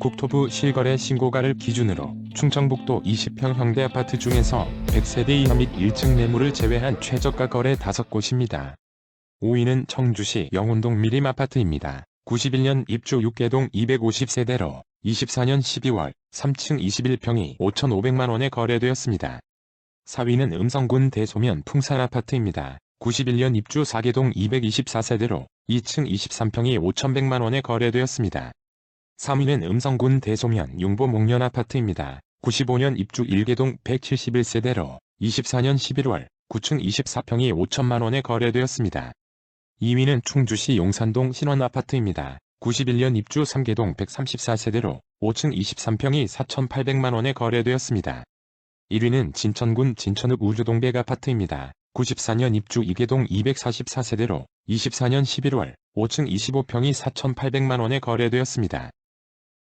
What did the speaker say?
국토부 실거래 신고가를 기준으로 충청북도 20평 현대 아파트 중에서 100세대 이하 및 1층 매물을 제외한 최저가 거래 5곳입니다. 5위는 청주시 영운동 미림 아파트입니다. 91년 입주 6개동 250세대로 24년 12월 3층 21평이 5,500만원에 거래되었습니다. 4위는 음성군 대소면 풍산 아파트입니다. 91년 입주 4개동 224세대로 2층 23평이 5,100만원에 거래되었습니다. 3위는 음성군 대소면 융보 목련 아파트입니다. 95년 입주 1개동 171세대로 24년 11월 9층 24평이 5천만원에 거래되었습니다. 2위는 충주시 용산동 신원 아파트입니다. 91년 입주 3개동 134세대로 5층 23평이 4,800만원에 거래되었습니다. 1위는 진천군 진천읍 우주동백 아파트입니다. 94년 입주 2개동 244세대로 24년 11월 5층 25평이 4,800만원에 거래되었습니다.